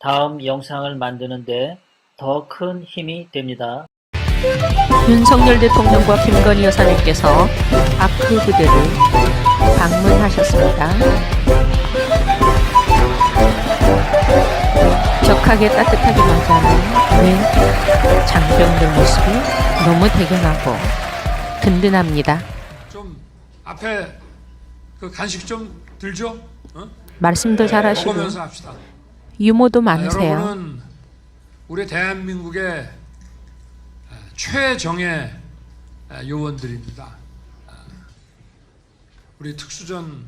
다음 영상을 만드는데 더 큰 힘이 됩니다. 윤석열 대통령과 김건희 여사님께서 아크 부대를 방문하셨습니다. 격하게 따뜻하게 맞이하는 왼 장병들 모습이 너무 대견하고 든든합니다. 좀 앞에 그 간식 좀 들죠? 어? 말씀도 잘하시고. 유머도 아, 많으세요. 여러분은 우리 대한민국의 아, 최정예 아, 요원들입니다. 아, 우리 특수전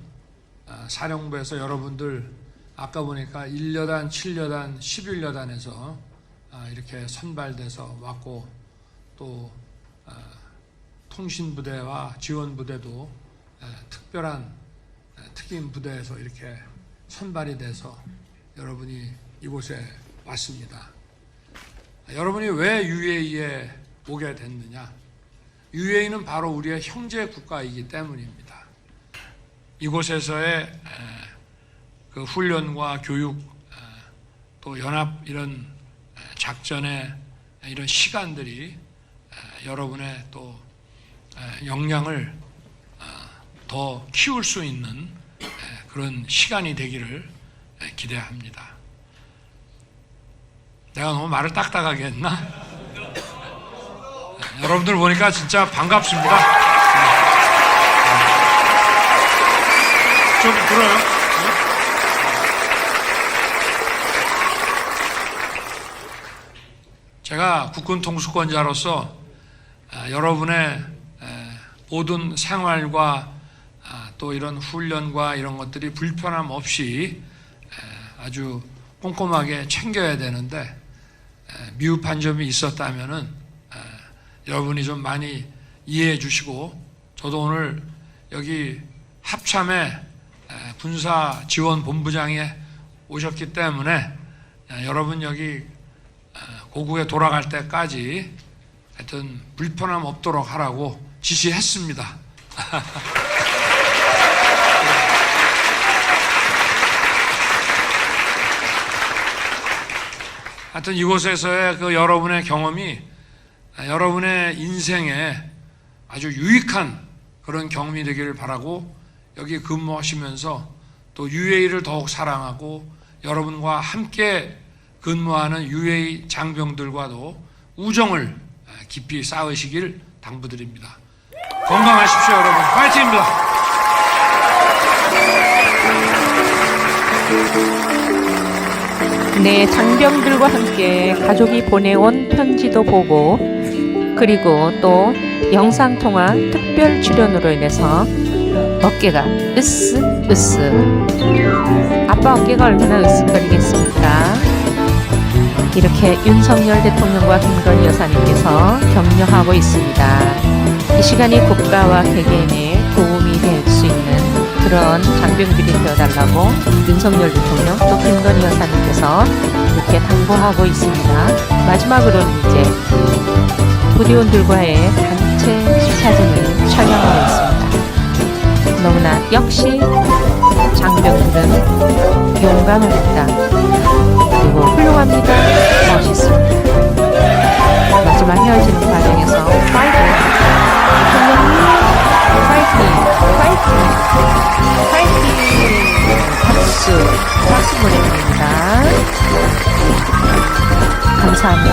아, 사령부에서 여러분들 아까 보니까 1여단, 7여단, 11여단에서 아, 이렇게 선발돼서 왔고 또 아, 통신부대와 지원부대도 아, 특별한 아, 특임 부대에서 이렇게 선발이 돼서 여러분이 이곳에 왔습니다. 여러분이 왜 UAE에 오게 됐느냐? UAE는 바로 우리의 형제 국가이기 때문입니다. 이곳에서의 에, 그 훈련과 교육 에, 또 연합 이런 에, 작전의 이런 시간들이 에, 여러분의 또 에, 역량을 어, 더 키울 수 있는 에, 그런 시간이 되기를 에, 기대합니다. 내가 너무 말을 딱딱하게 했나? 에, 여러분들 보니까 진짜 반갑습니다. 네. 좀 들어요. 네? 제가 국군 통수권자로서 아, 여러분의 에, 모든 생활과 아, 또 이런 훈련과 이런 것들이 불편함 없이 에, 아주 꼼꼼하게 챙겨야 되는데 에, 미흡한 점이 있었다면은 에, 여러분이 좀 많이 이해해 주시고 저도 오늘 여기 합참에 에, 군사 지원 본부장에 오셨기 때문에 에, 여러분 여기 에, 고국에 돌아갈 때까지 하여튼 불편함 없도록 하라고 지시했습니다. 하여튼 이곳에서의 그 여러분의 경험이 여러분의 인생에 아주 유익한 그런 경험이 되기를 바라고 여기 근무하시면서 또 UA를 더욱 사랑하고 여러분과 함께 근무하는 UA 장병들과도 우정을 깊이 쌓으시길 당부드립니다. 건강하십시오, 여러분. 파이팅입니다. 네, 장병들과 함께 가족이 보내온 편지도 보고 그리고 또 영상 통화 특별 출연으로 인해서 어깨가 으스 으스 아빠 어깨가 얼마나 으쓱거리겠습니까? 이렇게 윤석열 대통령과 김건희 여사님께서 격려하고 있습니다. 이 시간이 국가와 개개인의 도움이 될 수 있는 그런 장병들이 되어달라고 윤석열 대통령 또 김건희 여사님께서 이렇게 당부하고 있습니다. 마지막으로는 이제 부대원들과의 단체 사진을 촬영하고 있습니다. 너무나 역시 장병들은 용감합니다. 그리고 훌륭합니다. 멋있습니다. 마지막 헤어지는 과정에서 파이팅! 감사합니다.